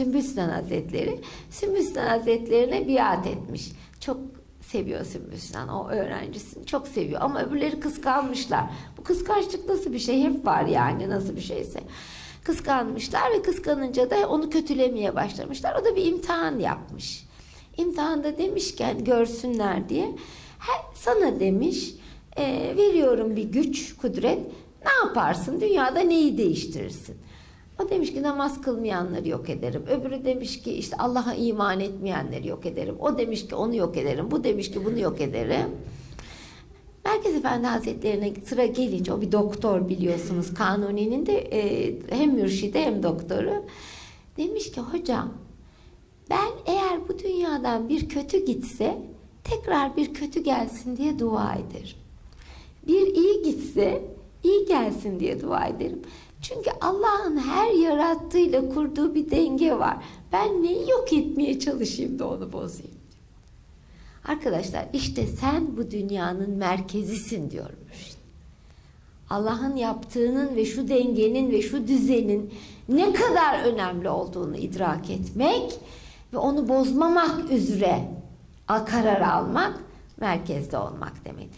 Sümbül Sinan Hazretleri. Sümbül Sinan Hazretlerine biat etmiş. Çok seviyor Sümbül Sinan o öğrencisini. Çok seviyor ama öbürleri kıskanmışlar. Bu kıskançlık nasıl bir şey? Hep var yani nasıl bir şeyse. Kıskanmışlar ve kıskanınca da onu kötülemeye başlamışlar. O da bir imtihan yapmış. İmtihanda demişken görsünler diye "He, sana demiş e, veriyorum bir güç, kudret. Ne yaparsın? Dünyada neyi değiştirirsin? O demiş ki namaz kılmayanları yok ederim. Öbürü demiş ki işte Allah'a iman etmeyenleri yok ederim. O demiş ki onu yok ederim. Bu demiş ki bunu yok ederim. Merkez Efendi Hazretlerine sıra gelince o bir doktor biliyorsunuz. Kanuni'nin de e, hem mürşidi hem doktoru. Demiş ki hocam ben eğer bu dünyadan bir kötü gitse tekrar bir kötü gelsin diye dua ederim. Bir iyi gitse iyi gelsin diye dua ederim. Çünkü Allah'ın her yarattığıyla kurduğu bir denge var. Ben neyi yok etmeye çalışayım da onu bozayım. Arkadaşlar işte sen bu dünyanın merkezisin diyor mürşit. Allah'ın yaptığının ve şu dengenin ve şu düzenin ne kadar önemli olduğunu idrak etmek ve onu bozmamak üzere karar almak merkezde olmak demek.